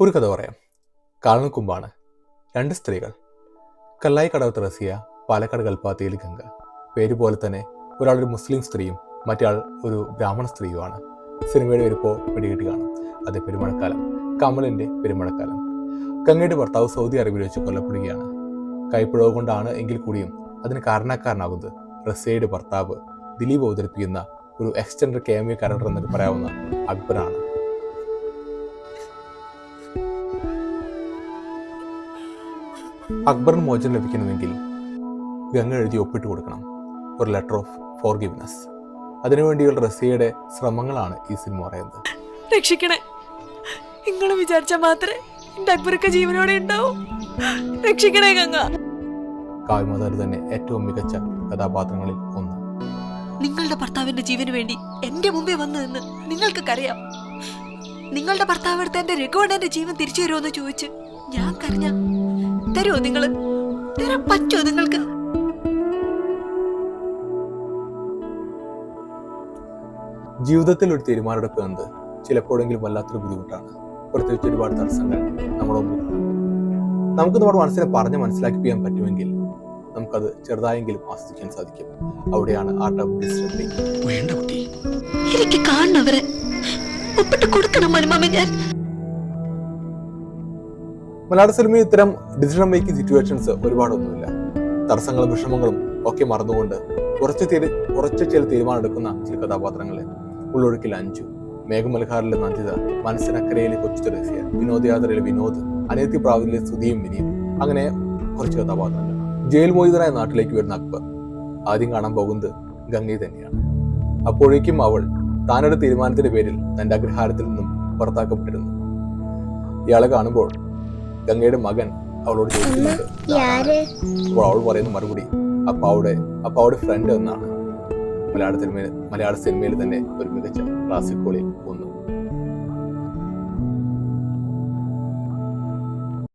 ഒരു കഥ പറയാം. കാളനുക്കുമ്പാണ് രണ്ട് സ്ത്രീകൾ. കല്ലായി കടവ് തെറസിയ പാലക്കാട് കൽപ്പാത്തിയിൽ ഗംഗ. പേര് പോലെ തന്നെ ഒരാൾ ഒരു മുസ്ലിം സ്ത്രീയും മറ്റേ ഒരു ബ്രാഹ്മണ സ്ത്രീയുമാണ്. സിനിമയുടെ വരുപ്പോൾ പിടികിട്ടി കാണും. അത് പെരുമഴക്കാലം. കമലിന്റെ പെരുമഴക്കാലം. ഗംഗയുടെ ഭർത്താവ് സൗദി അറേബ്യയിൽ വെച്ച് കൊല്ലപ്പെടുകയാണ്. കൈപ്പിഴവ് കൊണ്ടാണ് എങ്കിൽ കൂടിയും അതിന് കാരണക്കാരനാകുന്നത് റസിയയുടെ ഭർത്താവ് ദിലീപ് അവതരിപ്പിക്കുന്ന ഒരു എക്സ്റ്റൻഡ് കേമിയ ക്യാരക്ടർ എന്നൊക്കെ പറയാവുന്ന അക്ബറാണ്. അക്ബറിന് മോചനം ലഭിക്കണമെങ്കിൽ ഗംഗ എഴുതി ഒപ്പിട്ട് കൊടുക്കണം. ഒരു ലെറ്റർ ഓഫ് ഫോർ ഗിവ്നെസ് അതിനുവേണ്ടിയുള്ള റസിയയുടെ ശ്രമങ്ങളാണ് ഈ സിനിമ പറയുന്നത്. രക്ഷിക്കണേ. നിങ്ങൾ വിചാരിച്ച മാത്രമേ എന്റെ അക്ബർക്ക് ജീവനോടെ ഉണ്ടാവും. രക്ഷിക്കണേ ഗംഗ. കാവ്യമാതാരി തന്നെ ഏറ്റവും മികച്ച കഥാപാത്രങ്ങളിൽ ഒന്ന്. നിങ്ങളുടെ ഭർത്താവിന്റെ ജീവന് വേണ്ടി എന്റെ മുമ്പേ വന്നു എന്ന് നിങ്ങൾക്ക് അറിയാം നിങ്ങളുടെ ഭർത്താവ് എടുത്ത എന്റെ രഘുവണ്ണന്റെ ജീവൻ തിരിച്ചു തരുമോന്ന് ചോദിച്ച് ഞാൻ കരഞ്ഞ തരുമോ നിങ്ങൾ? തരാൻ പറ്റുമോ നിങ്ങൾക്ക്? ജീവിതത്തിൽ ഒരു തീരുമാനമെടുക്കുക എന്ത് ചിലപ്പോഴെങ്കിലും വല്ലാത്തൊരു ബുദ്ധിമുട്ടാണ്. പ്രത്യേകിച്ച് ഒരുപാട് തടസ്സങ്ങൾ നമ്മുടെ. നമുക്ക് നമ്മുടെ മനസ്സിനെ പറഞ്ഞ് മനസ്സിലാക്കിപ്പിക്കാൻ പറ്റുമെങ്കിൽ നമുക്കത് ചെറുതായെങ്കിലും ആസ്വദിക്കാൻ സാധിക്കും. അവിടെയാണ് ആർട്ട് ഓഫ് ഡിസ്റ്റർബിംഗ് വേണ്ട കുട്ടി. എനിക്ക് കാണണവരെ ഒപ്പിട്ട് കൊടുക്കണം മനുമാമ ഞാൻ. മലയാള സിനിമയിൽ ഇത്തരം ഡിസിഷൻ മേക്കിംഗ് സിറ്റുവേഷൻസ് ഒരുപാടൊന്നുമില്ല. തടസ്സങ്ങളും വിഷമങ്ങളും ഒക്കെ മറന്നുകൊണ്ട് കുറച്ച് കുറച്ച് ചില തീരുമാനം എടുക്കുന്ന ചില കഥാപാത്രങ്ങളെ ഉള്ളൊഴുക്കിൽ അഞ്ചു. മേഘമൽഹാറിലെ നന്ദിത മനസ്സിനക്കരയിലെ കൊച്ചു തെരേസ്യ വിനോദയാത്രയിലെ വിനോദ് അനിയത്തി പ്രാവിലെ സുധിയും വിനിയും അങ്ങനെ കുറച്ച് കഥാപാത്രങ്ങൾ. ജയിൽ മോചിതനായ നാട്ടിലേക്ക് വരുന്ന അക്ബർ ആദ്യം കാണാൻ പോകുന്നത് ഗംഗയെ തന്നെയാണ്. അപ്പോഴേക്കും അവൾ താനൊരു തീരുമാനത്തിന്റെ പേരിൽ തന്റെ അഗ്രഹാരത്തിൽ നിന്നും പുറത്താക്കപ്പെട്ടിരുന്നു. ഇയാളെ കാണുമ്പോൾ ഗംഗയുടെ മകൻ അവളോട് ചോദിക്കുന്നുണ്ട്. അപ്പോൾ അവൾ പറയുന്ന മറുപടി. അപ്പാവുടെ അപ്പാവുടെ ഫ്രണ്ട് എന്നാണ് മലയാള സിനിമയിൽ മലയാള സിനിമയിൽ തന്നെ ഒരു മികച്ച ക്ലാസിക്